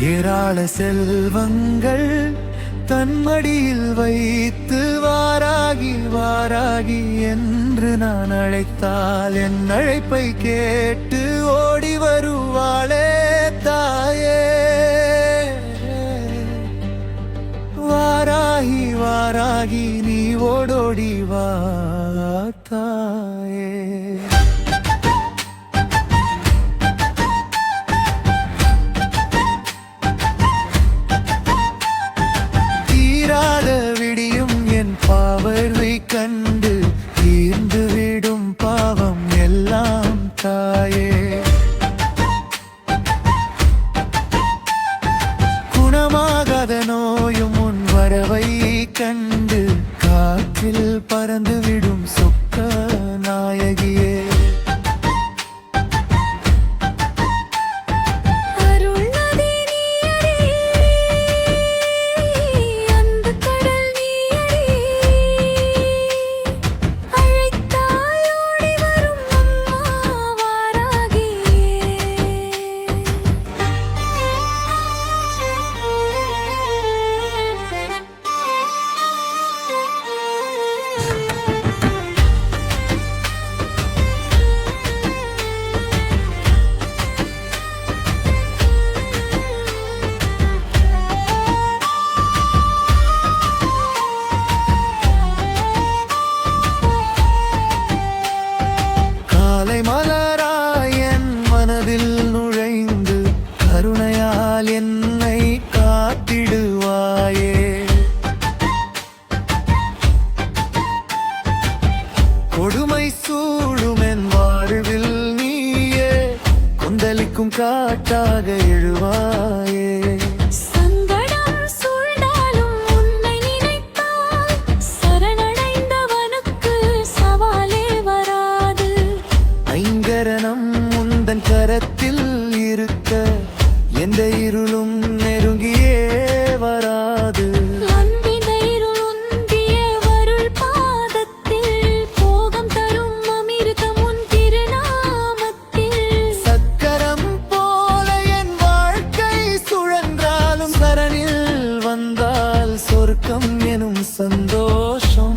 ஏராள செல்வங்கள் தன்மடியில் வைத்து வாராகி வாராகி என்று நான் அழைத்தால் என் அழைப்பை கேட்டு ஓடி வருவாளே தாயே. வாராகி வாராகி நீ ஓடோடி வா தாயே. கண்டு தீர்ந்து விடும் பாவம் எல்லாம் தாயே. குணமாகாத நோயும் உன் வரவை கண்டு காற்றில் பறந்து விடும் ஐங்கரணம் உந்தன் கரத்தில் இருக்க எந்த இருளும் சந்தோஷம்.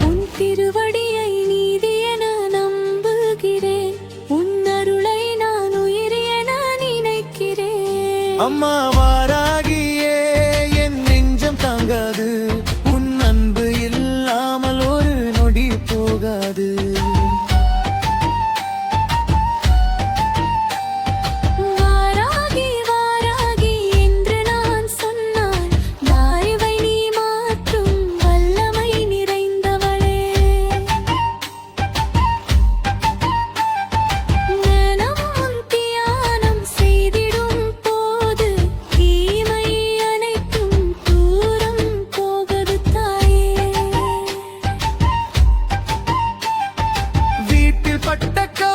உன் திருவடியை நீதி என நம்புகிறேன். உன் அருளை நான் உயிர் என நினைக்கிறேன். அம்மா Architect.